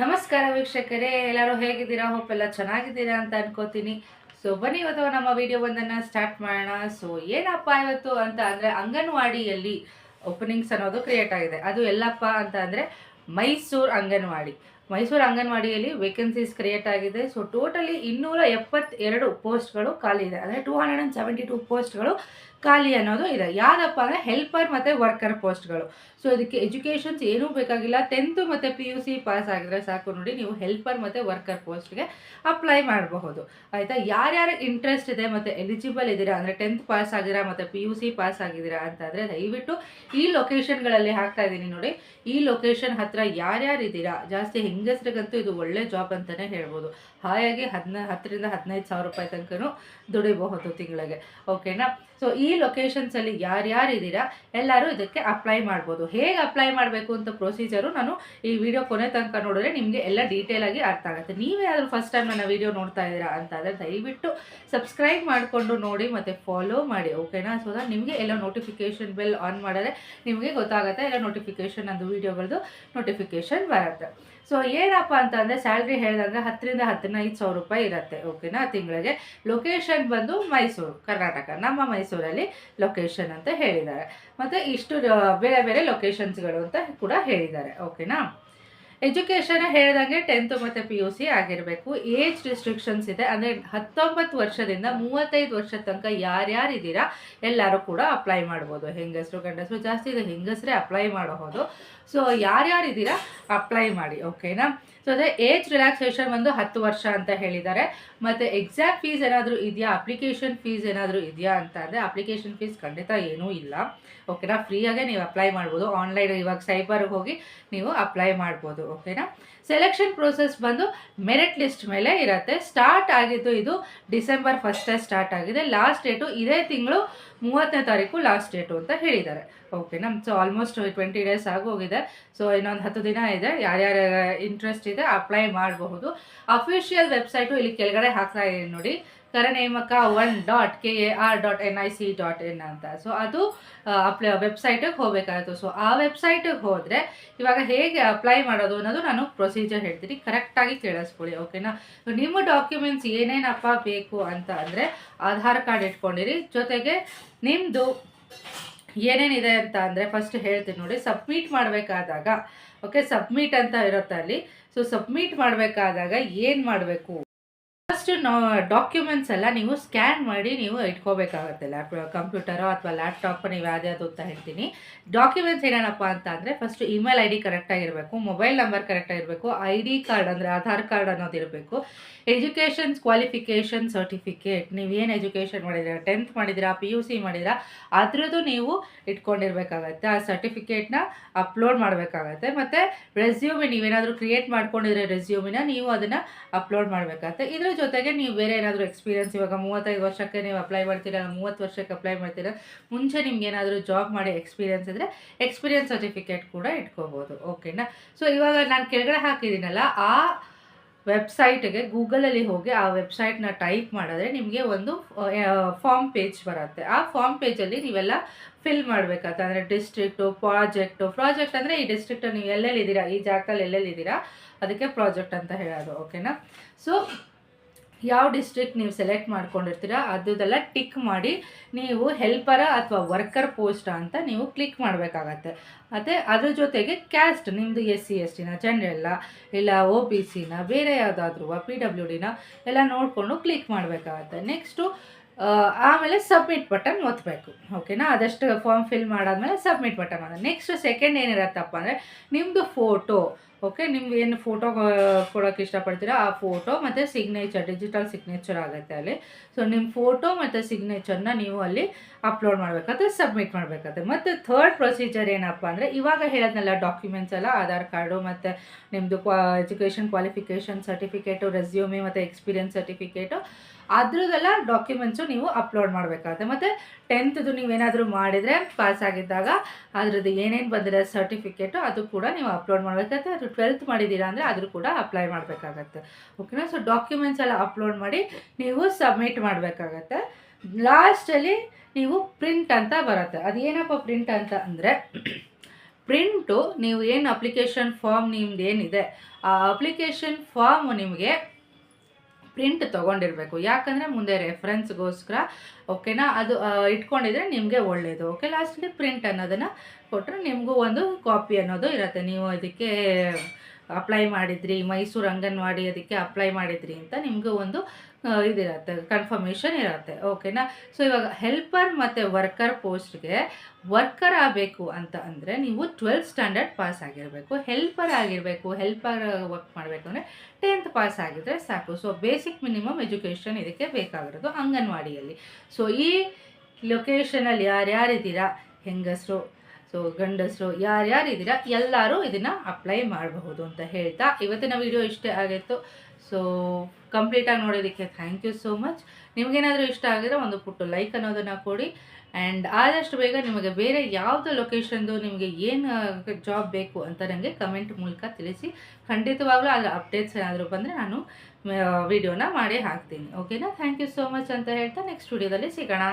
ನಮಸ್ಕಾರ ವೀಕ್ಷಕರೇ, ಎಲ್ಲರೂ ಹೇಗಿದ್ದೀರಾ? ಹೋಪ್ ಎಲ್ಲ ಚೆನ್ನಾಗಿದ್ದೀರಾ ಅಂತ ಅನ್ಕೋತೀನಿ. ಸೊ ಬನ್ನಿ ಇವತ್ತು ನಮ್ಮ ವಿಡಿಯೋ ಒಂದನ್ನು ಸ್ಟಾರ್ಟ್ ಮಾಡೋಣ. ಸೊ ಏನಪ್ಪ ಇವತ್ತು ಅಂತ ಅಂದರೆ ಅಂಗನವಾಡಿಯಲ್ಲಿ ಓಪನಿಂಗ್ಸ್ ಅನ್ನೋದು ಕ್ರಿಯೇಟ್ ಆಗಿದೆ. ಅದು ಎಲ್ಲಪ್ಪ ಅಂತ ಅಂದರೆ ಮೈಸೂರು ಅಂಗನವಾಡಿ. ಮೈಸೂರು ಅಂಗನವಾಡಿಯಲ್ಲಿ ವೇಕೆನ್ಸೀಸ್ ಕ್ರಿಯೇಟ್ ಆಗಿದೆ. ಸೊ ಟೋಟಲಿ ಇನ್ನೂರ ಎಪ್ಪತ್ತೆರಡು ಪೋಸ್ಟ್ಗಳು ಖಾಲಿ ಇದೆ. ಅಂದರೆ two hundred and seventy two ಪೋಸ್ಟ್ಗಳು ಖಾಲಿ ಅನ್ನೋದು ಇದೆ. ಯಾರಪ್ಪ ಅಂದರೆ ಹೆಲ್ಪರ್ ಮತ್ತು ವರ್ಕರ್ ಪೋಸ್ಟ್ಗಳು ಸೊ ಇದಕ್ಕೆ ಎಜುಕೇಷನ್ಸ್ ಏನೂ ಬೇಕಾಗಿಲ್ಲ. ಟೆಂತು ಮತ್ತು ಪಿ ಯು ಸಿ ಪಾಸ್ ಆಗಿದ್ರೆ ಸಾಕು ನೋಡಿ, ನೀವು ಹೆಲ್ಪರ್ ಮತ್ತು ವರ್ಕರ್ ಪೋಸ್ಟ್ಗೆ ಅಪ್ಲೈ ಮಾಡಬಹುದು. ಆಯಿತಾ? ಯಾರ್ಯಾರ ಇಂಟ್ರೆಸ್ಟ್ ಇದೆ ಮತ್ತು ಎಲಿಜಿಬಲ್ ಇದ್ದೀರಾ? ಅಂದರೆ ಟೆಂತ್ ಪಾಸ್ ಆಗಿದ್ದೀರಾ ಮತ್ತು ಪಿ ಯು ಸಿ ಪಾಸ್ ಆಗಿದ್ದೀರಾ ಅಂತಂದರೆ ದಯವಿಟ್ಟು ಈ ಲೊಕೇಶನ್ಗಳಲ್ಲಿ ಹಾಕ್ತಾ ಇದ್ದೀನಿ ನೋಡಿ. ಈ ಲೊಕೇಶನ್ ಹತ್ರ ಯಾರ್ಯಾರು ಇದ್ದೀರಾ ಜಾಸ್ತಿ ಹೆಂಗಸ್ರಿಗಂತೂ ಇದು ಒಳ್ಳೆ ಜಾಬ್ ಅಂತಲೇ ಹೇಳ್ಬೋದು. ಹಾಯಾಗಿ ಹದಿನ ಹತ್ತರಿಂದ ಹದಿನೈದು ಸಾವಿರ ರೂಪಾಯಿ ತನಕನೂ ದುಡಿಬಹುದು ತಿಂಗಳಿಗೆ. ಓಕೆನಾ ಸೊ ಈ ಲೊಕೇಶನ್ಸಲ್ಲಿ ಯಾರ್ಯಾರು ಇದ್ದೀರಾ, ಎಲ್ಲರೂ ಇದಕ್ಕೆ ಅಪ್ಲೈ ಮಾಡ್ಬೋದು. ಹೇಗೆ ಅಪ್ಲೈ ಮಾಡಬೇಕು ಅಂತ ಪ್ರೊಸೀಜರು ನಾನು ಈ ವಿಡಿಯೋ ಕೊನೆ ತನಕ ನೋಡಿದ್ರೆ ನಿಮಗೆ ಎಲ್ಲ ಡೀಟೇಲ್ ಆಗಿ ಅರ್ಥ ಆಗುತ್ತೆ. ನೀವೇ ಆದರೂ ಫಸ್ಟ್ ಟೈಮ್ ನನ್ನ ವಿಡಿಯೋ ನೋಡ್ತಾ ಇದ್ದೀರಾ ಅಂತಂದರೆ ದಯವಿಟ್ಟು ಸಬ್ಸ್ಕ್ರೈಬ್ ಮಾಡಿಕೊಂಡು ನೋಡಿ ಮತ್ತು ಫಾಲೋ ಮಾಡಿ ಓಕೆನಾ ಸೊ ದಟ್ ನಿಮಗೆ ಎಲ್ಲ ನೋಟಿಫಿಕೇಷನ್ ಬೆಲ್ ಆನ್ ಮಾಡಿದ್ರೆ ನಿಮಗೆ ಗೊತ್ತಾಗುತ್ತೆ ಎಲ್ಲ ನೋಟಿಫಿಕೇಷನ್ ನಂದು ವೀಡಿಯೋಗಳದ್ದು ನೋಟಿಫಿಕೇಷನ್ ಬರುತ್ತೆ. ಸೊ ಏನಪ್ಪ ಅಂತಂದರೆ ಸ್ಯಾಲ್ರಿ ಹೇಳಿದಾಗ ಹತ್ತರಿಂದ ಹದಿನೈದು ಸಾವಿರ ರೂಪಾಯಿ ಇರುತ್ತೆ ಓಕೆನಾ ತಿಂಗಳಿಗೆ. ಲೊಕೇಶನ್ ಬಂದು ಮೈಸೂರು, ಕರ್ನಾಟಕ. ನಮ್ಮ ಮೈಸೂರಲ್ಲಿ ಲೊಕೇಶನ್ ಅಂತ ಹೇಳಿದ್ದಾರೆ. ಮತ್ತು ಇಷ್ಟು ಬೇರೆ ಬೇರೆ ಲೊಕೇಶನ್ಸ್ಗಳು ಅಂತ ಕೂಡ ಹೇಳಿದ್ದಾರೆ. ಓಕೆನಾ ಎಜುಕೇಷನ್ ಹೇಳಿದಂಗೆ ಟೆಂತ್ ಮತ್ತು ಪಿ ಯು ಸಿ ಆಗಿರಬೇಕು. ಏಜ್ ರಿಸ್ಟ್ರಿಕ್ಷನ್ಸ್ ಇದೆ. ಅಂದರೆ ಹತ್ತೊಂಬತ್ತು ವರ್ಷದಿಂದ ಮೂವತ್ತೈದು ವರ್ಷದ ತನಕ ಯಾರ್ಯಾರು ಇದ್ದೀರಾ ಎಲ್ಲರೂ ಕೂಡ ಅಪ್ಲೈ ಮಾಡ್ಬೋದು. ಹೆಂಗಸರು ಗಂಡಸರು ಜಾಸ್ತಿ ಇದೆ. ಹೆಂಗಸರೇ ಅಪ್ಲೈ ಮಾಡಬಹುದು ಸೊ ಯಾರ್ಯಾರಿದ್ದೀರಾ? ಅಪ್ಲೈ ಮಾಡಿ ಓಕೆನಾ ಸೊ ಅದೇ ಏಜ್ ರಿಲ್ಯಾಕ್ಸೇಷನ್ ಒಂದು ಹತ್ತು ವರ್ಷ ಅಂತ ಹೇಳಿದ್ದಾರೆ. ಮತ್ತು ಎಕ್ಸಾಕ್ಟ್ ಫೀಸ್ ಏನಾದರೂ ಇದೆಯಾ? ಅಪ್ಲಿಕೇಶನ್ ಫೀಸ್ ಏನಾದರೂ ಇದೆಯಾ ಅಂತ ಅಂದರೆ ಅಪ್ಲಿಕೇಶನ್ ಫೀಸ್ ಖಂಡಿತ ಏನೂ ಇಲ್ಲ. ಓಕೆನಾ ಫ್ರೀಯಾಗೆ ನೀವು ಅಪ್ಲೈ ಮಾಡ್ಬೋದು. ಆನ್ಲೈನ್ ಇವಾಗ ಸೈಬರ್ಗೆ ಹೋಗಿ ನೀವು ಅಪ್ಲೈ ಮಾಡ್ಬೋದು ಓಕೆನಾ ಸೆಲೆಕ್ಷನ್ ಪ್ರೋಸೆಸ್ ಬಂದು ಮೆರಿಟ್ ಲಿಸ್ಟ್ ಮೇಲೆ ಇರುತ್ತೆ. ಸ್ಟಾರ್ಟ್ ಆಗಿದ್ದು ಇದು ಡಿಸೆಂಬರ್ ಫಸ್ಟೇ ಸ್ಟಾರ್ಟ್ ಆಗಿದೆ. ಲಾಸ್ಟ್ ಡೇಟು ಇದೇ ತಿಂಗಳು ಮೂವತ್ತನೇ ತಾರೀಕು ಲಾಸ್ಟ್ ಡೇಟು ಅಂತ ಹೇಳಿದ್ದಾರೆ. ಓಕೆ ನಮ್ಮ ಸೊ ಆಲ್ಮೋಸ್ಟ್ ಟ್ವೆಂಟಿ ಡೇಸ್ ಆಗೋಗಿದೆ. ಸೊ ಇನ್ನೊಂದು ಹತ್ತು ದಿನ ಇದೆ. ಯಾರ್ಯಾರ ಇಂಟ್ರೆಸ್ಟ್ ಇದೆ ಅಪ್ಲೈ ಮಾಡಬಹುದು. ಅಫಿಷಿಯಲ್ ವೆಬ್ಸೈಟು ಇಲ್ಲಿ ಕೆಳಗಡೆ ಹಾಕ್ತಾ ಇದ್ದೀನಿ ನೋಡಿ. ಕರನೇಮಕ one dot K A R dot N I C dot in ಅಂತ. ಸೊ ಅದು ಅಪ್ಲೈ ವೆಬ್ಸೈಟಿಗೆ ಹೋಗಬೇಕಾಯಿತು. ಸೊ ಆ ವೆಬ್ಸೈಟಿಗೆ ಹೋದರೆ ಇವಾಗ ಹೇಗೆ ಅಪ್ಲೈ ಮಾಡೋದು ಅನ್ನೋದು ನಾನು ಪ್ರೊಸೀಜರ್ ಹೇಳ್ತೀನಿ. ಕರೆಕ್ಟಾಗಿ ಕೇಳಿಸ್ಕೊಳ್ಳಿ ಓಕೆನಾ ನಿಮ್ಮ ಡಾಕ್ಯುಮೆಂಟ್ಸ್ ಏನೇನಪ್ಪ ಬೇಕು ಅಂತ ಅಂದರೆ ಆಧಾರ್ ಕಾರ್ಡ್ ಇಟ್ಕೊಂಡಿರಿ. ಜೊತೆಗೆ ನಿಮ್ಮದು ಏನೇನಿದೆ ಅಂತ ಅಂದರೆ ಫಸ್ಟ್ ಹೇಳ್ತೀನಿ ನೋಡಿ. ಸಬ್ಮಿಟ್ ಮಾಡಬೇಕಾದಾಗ ಓಕೆ ಸಬ್ಮಿಟ್ ಅಂತ ಇರುತ್ತೆ ಅಲ್ಲಿ ಸೊ ಸಬ್ಮಿಟ್ ಮಾಡಬೇಕಾದಾಗ ಏನು ಮಾಡಬೇಕು? ಫಸ್ಟ್ ಡಾಕ್ಯುಮೆಂಟ್ಸ್ ಎಲ್ಲ ನೀವು ಸ್ಕ್ಯಾನ್ ಮಾಡಿ ನೀವು ಇಟ್ಕೋಬೇಕಾಗುತ್ತೆ ಲ್ಯಾಪ್ ಕಂಪ್ಯೂಟರೋ ಅಥವಾ ಲ್ಯಾಪ್ಟಾಪ್ ನೀವು ಯಾವ್ದು ಅಂತ ಹೇಳ್ತೀನಿ. ಡಾಕ್ಯುಮೆಂಟ್ಸ್ ಏನೇನಪ್ಪ ಅಂತ ಅಂದರೆ ಫಸ್ಟ್ ಇಮೇಲ್ ಐ ಡಿ ಕರೆಕ್ಟಾಗಿರಬೇಕು ಮೊಬೈಲ್ ನಂಬರ್ ಕರೆಕ್ಟಾಗಿರಬೇಕು ಐ ಡಿ ಕಾರ್ಡ್ ಅಂದರೆ ಆಧಾರ್ ಕಾರ್ಡ್ ಅನ್ನೋದು ಇರಬೇಕು ಎಜುಕೇಷನ್ಸ್ ಕ್ವಾಲಿಫಿಕೇಷನ್ ಸರ್ಟಿಫಿಕೇಟ್ ನೀವು ಏನ್ ಎಜುಕೇಷನ್ ಮಾಡಿದ್ದೀರಾ ಟೆಂತ್ ಮಾಡಿದ್ದೀರಾ ಪಿ ಯು ಸಿ ಮಾಡಿದ್ದೀರಾ ಅದ್ರದ್ದು ನೀವು ಇಟ್ಕೊಂಡಿರ್ಬೇಕಾಗತ್ತೆ. ಆ ಸರ್ಟಿಫಿಕೇಟ್ನ ಅಪ್ಲೋಡ್ ಮಾಡಬೇಕಾಗತ್ತೆ. ಮತ್ತು ರೆಸ್ಯೂಮಿ ನೀವೇನಾದರೂ ಕ್ರಿಯೇಟ್ ಮಾಡ್ಕೊಂಡಿದ್ರೆ ರೆಸ್ಯೂಮಿನ ನೀವು ಅದನ್ನು ಅಪ್ಲೋಡ್ ಮಾಡಬೇಕಾಗತ್ತೆ. ಇದ್ರ ಜೊತೆಗೆ ನೀವು ಬೇರೆ ಏನಾದರೂ ಎಕ್ಸ್ಪೀರಿಯನ್ಸ್ ಇವಾಗ ಮೂವತ್ತೈದು ವರ್ಷಕ್ಕೆ ನೀವು ಅಪ್ಲೈ ಮಾಡ್ತೀರಾ, ಮೂವತ್ತು ವರ್ಷಕ್ಕೆ ಅಪ್ಲೈ ಮಾಡ್ತೀರಾ, ಮುಂಚೆ ನಿಮ್ಗೆ ಏನಾದರೂ ಜಾಬ್ ಮಾಡಿ ಎಕ್ಸ್ಪೀರಿಯನ್ಸ್ ಇದ್ದರೆ ಎಕ್ಸ್ಪೀರಿಯನ್ಸ್ ಸರ್ಟಿಫಿಕೇಟ್ ಕೂಡ ಇಟ್ಕೋಬೋದು. ಓಕೆನಾ ಸೊ ಇವಾಗ ನಾನು ಕೆಳಗಡೆ ಹಾಕಿದ್ದೀನಲ್ಲ, ಆ ವೆಬ್ಸೈಟ್ಗೆ ಗೂಗಲಲ್ಲಿ ಹೋಗಿ ಆ ವೆಬ್ಸೈಟ್ನ ಟೈಪ್ ಮಾಡಿದ್ರೆ ನಿಮಗೆ ಒಂದು ಫಾರ್ಮ್ ಪೇಜ್ ಬರುತ್ತೆ. ಆ ಫಾರ್ಮ್ ಪೇಜಲ್ಲಿ ನೀವೆಲ್ಲ ಫಿಲ್ ಮಾಡಬೇಕಾಗುತ್ತೆ. ಅಂದರೆ ಡಿಸ್ಟ್ರಿಕ್ಟು ಪ್ರಾಜೆಕ್ಟು ಪ್ರಾಜೆಕ್ಟ್ ಅಂದರೆ ಈ ಡಿಸ್ಟ್ರಿಕ್ಟ್ ನೀವು ಎಲ್ಲೆಲ್ಲಿದ್ದೀರಾ, ಈ ಜಾಗದಲ್ಲಿ ಎಲ್ಲೆಲ್ಲಿದ್ದೀರಾ, ಅದಕ್ಕೆ ಪ್ರಾಜೆಕ್ಟ್ ಅಂತ ಹೇಳೋದು. ಓಕೆನಾ ಸೊ ಯಾವ ಡಿಸ್ಟ್ರಿಕ್ಟ್ ನೀವು ಸೆಲೆಕ್ಟ್ ಮಾಡ್ಕೊಂಡಿರ್ತೀರಾ ಅದುದೆಲ್ಲ ಟಿಕ್ ಮಾಡಿ ನೀವು ಹೆಲ್ಪರ ಅಥವಾ ವರ್ಕರ್ ಪೋಸ್ಟ್ ಅಂತ ನೀವು ಕ್ಲಿಕ್ ಮಾಡಬೇಕಾಗತ್ತೆ. ಮತ್ತು ಅದ್ರ ಜೊತೆಗೆ ಕ್ಯಾಸ್ಟ್ ನಿಮ್ಮದು ಎಸ್ ಸಿ ಎಸ್ ಟಿನ ಜನರಲ್ಲ ಇಲ್ಲ ಒ ಬಿ ಸಿನ ಬೇರೆ ಯಾವುದಾದ್ರೂ ಪಿ ಡಬ್ಲ್ಯೂ ಡಿನ ಎಲ್ಲ ನೋಡಿಕೊಂಡು ಕ್ಲಿಕ್ ಮಾಡಬೇಕಾಗತ್ತೆ. ನೆಕ್ಸ್ಟು ಆಮೇಲೆ ಸಬ್ಮಿಟ್ ಬಟನ್ ಒತ್ತಬೇಕು ಓಕೆನಾ ಅದಷ್ಟು ಫಾರ್ಮ್ ಫಿಲ್ ಮಾಡಾದ್ಮೇಲೆ ಸಬ್ಮಿಟ್ ಬಟನ್ ಅದ ನೆಕ್ಸ್ಟ್ ಸೆಕೆಂಡ್ ಏನಿರತ್ತಪ್ಪ ಅಂದರೆ ನಿಮ್ಮದು ಫೋಟೋ ಓಕೆ ನಿಮ್ಗೆ ಏನು ಫೋಟೋ ಕೊಡೋಕೆ ಇಷ್ಟಪಡ್ತೀರಾ? ಆ ಫೋಟೋ ಮತ್ತು ಸಿಗ್ನೇಚರ್ ಡಿಜಿಟಲ್ ಸಿಗ್ನೇಚರ್ ಆಗುತ್ತೆ ಅಲ್ಲಿ. ಸೊ ನಿಮ್ಮ ಫೋಟೋ ಮತ್ತು ಸಿಗ್ನೇಚರ್ನ ನೀವು ಅಲ್ಲಿ ಅಪ್ಲೋಡ್ ಮಾಡಬೇಕಾದ್ರೆ ಸಬ್ಮಿಟ್ ಮಾಡಬೇಕಾದ್ರೆ ಮತ್ತು ಥರ್ಡ್ ಪ್ರೊಸೀಜರ್ ಏನಪ್ಪ ಅಂದರೆ, ಇವಾಗ ಹೇಳೋದ್ನೆಲ್ಲ ಡಾಕ್ಯುಮೆಂಟ್ಸ್ ಎಲ್ಲ, ಆಧಾರ್ ಕಾರ್ಡು ಮತ್ತು ನಿಮ್ಮದು ಕ್ವಾ ಎಜುಕೇಷನ್ ಕ್ವಾಲಿಫಿಕೇಷನ್ ಸರ್ಟಿಫಿಕೇಟು ರೆಸ್ಯೂಮಿ ಮತ್ತು ಎಕ್ಸ್ಪೀರಿಯನ್ಸ್ ಸರ್ಟಿಫಿಕೇಟು ಅದ್ರದ್ದೆಲ್ಲ ಡಾಕ್ಯುಮೆಂಟ್ಸು ನೀವು ಅಪ್ಲೋಡ್ ಮಾಡಬೇಕಾಗುತ್ತೆ. ಮತ್ತು ಟೆಂತ್ದು ನೀವೇನಾದರೂ ಮಾಡಿದರೆ ಪಾಸ್ ಆಗಿದ್ದಾಗ ಅದ್ರದ್ದು ಏನೇನು ಬಂದಿದೆ ಸರ್ಟಿಫಿಕೇಟು ಅದು ಕೂಡ ನೀವು ಅಪ್ಲೋಡ್ ಮಾಡಬೇಕಾಗುತ್ತೆ. ಅದು ಟ್ವೆಲ್ತ್ ಮಾಡಿದ್ದೀರಾ ಅಂದರೆ ಅದ್ರ ಕೂಡ ಅಪ್ಲೈ ಮಾಡಬೇಕಾಗತ್ತೆ. ಓಕೆನಾ ಸೊ ಡಾಕ್ಯುಮೆಂಟ್ಸ್ ಎಲ್ಲ ಅಪ್ಲೋಡ್ ಮಾಡಿ ನೀವು ಸಬ್ಮಿಟ್ ಮಾಡಬೇಕಾಗತ್ತೆ. ಲಾಸ್ಟಲ್ಲಿ ನೀವು ಪ್ರಿಂಟ್ ಅಂತ ಬರುತ್ತೆ. ಅದು ಏನಪ್ಪ ಪ್ರಿಂಟ್ ಅಂತ ಅಂದರೆ ಪ್ರಿಂಟು ನೀವು ಏನು ಅಪ್ಲಿಕೇಶನ್ ಫಾರ್ಮ್ ನಿಮ್ದು ಏನಿದೆ ಆ ಅಪ್ಲಿಕೇಶನ್ ಫಾರ್ಮ್ ನಿಮಗೆ ಪ್ರಿಂಟ್ ತೊಗೊಂಡಿರಬೇಕು. ಯಾಕಂದರೆ ಮುಂದೆ ರೆಫರೆನ್ಸ್ಗೋಸ್ಕರ ಓಕೆನಾ ಅದು ಇಟ್ಕೊಂಡಿದ್ರೆ ನಿಮಗೆ ಒಳ್ಳೆಯದು ಓಕೆ ಲಾಸ್ಟ್ಗೆ ಪ್ರಿಂಟ್ ಅನ್ನೋದನ್ನು ಕೊಟ್ಟರೆ ನಿಮಗೂ ಒಂದು ಕಾಪಿ ಅನ್ನೋದು ಇರುತ್ತೆ. ನೀವು ಅದಕ್ಕೆ ಅಪ್ಲೈ ಮಾಡಿದ್ರಿ, ಮೈಸೂರು ಅಂಗನವಾಡಿ ಅದಕ್ಕೆ ಅಪ್ಲೈ ಮಾಡಿದ್ರಿ ಅಂತ ನಿಮಗೂ ಒಂದು ಇದಿರತ್ತೆ ಕನ್ಫರ್ಮೇಷನ್ ಇರುತ್ತೆ. ಓಕೆನಾ ಸೊ ಇವಾಗ ಹೆಲ್ಪರ್ ಮತ್ತು ವರ್ಕರ್ ಪೋಸ್ಟ್ಗೆ ವರ್ಕರ್ ಆಗಬೇಕು ಅಂತ ಅಂದರೆ ನೀವು ಟ್ವೆಲ್ತ್ ಸ್ಟ್ಯಾಂಡರ್ಡ್ ಪಾಸ್ ಆಗಿರಬೇಕು. ಹೆಲ್ಪರ್ ಆಗಿರಬೇಕು ಹೆಲ್ಪರ್ ವರ್ಕ್ ಮಾಡಬೇಕು ಅಂದರೆ ಟೆಂತ್ ಪಾಸ್ ಆಗಿದ್ರೆ ಸಾಕು. ಸೊ ಬೇಸಿಕ್ ಮಿನಿಮಮ್ ಎಜುಕೇಷನ್ ಇದಕ್ಕೆ ಬೇಕಾಗಿರೋದು ಅಂಗನವಾಡಿಯಲ್ಲಿ. ಸೊ ಈ ಲೊಕೇಶನಲ್ಲಿ ಯಾರ್ಯಾರಿದ್ದೀರಾ? ಹೆಂಗಸರು ಸೊ ಗಂಡಸರು ಯಾರ್ಯಾರಿದ್ದೀರಾ ಎಲ್ಲರೂ ಇದನ್ನು ಅಪ್ಲೈ ಮಾಡಬಹುದು ಅಂತ ಹೇಳ್ತಾ ಇವತ್ತಿನ ವಿಡಿಯೋ ಇಷ್ಟೇ ಆಗಿತ್ತು. ಸೊ ಕಂಪ್ಲೀಟಾಗಿ ನೋಡೋದಕ್ಕೆ ಥ್ಯಾಂಕ್ ಯು ಸೋ ಮಚ್ ನಿಮಗೇನಾದರೂ ಇಷ್ಟ ಆಗಿದ್ರೆ ಒಂದು ಪುಟ್ಟು ಲೈಕ್ ಅನ್ನೋದನ್ನು ಕೊಡಿ. ಆ್ಯಂಡ್ ಆದಷ್ಟು ಬೇಗ ನಿಮಗೆ ಬೇರೆ ಯಾವುದು ಲೊಕೇಶನ್ದು ನಿಮಗೆ ಏನು ಜಾಬ್ ಬೇಕು ಅಂತ ನನಗೆ ಕಮೆಂಟ್ ಮೂಲಕ ತಿಳಿಸಿ. ಖಂಡಿತವಾಗ್ಲೂ ಅದರ ಅಪ್ಡೇಟ್ಸ್ ಏನಾದರೂ ಬಂದರೆ ನಾನು ವಿಡಿಯೋನ ಮಾಡಿ ಹಾಕ್ತೀನಿ. ಓಕೆನಾ ಥ್ಯಾಂಕ್ ಯು ಸೋ ಮಚ್ ಅಂತ ಹೇಳ್ತಾ ನೆಕ್ಸ್ಟ್ ವಿಡಿಯೋದಲ್ಲಿ ಸಿಗೋಣ.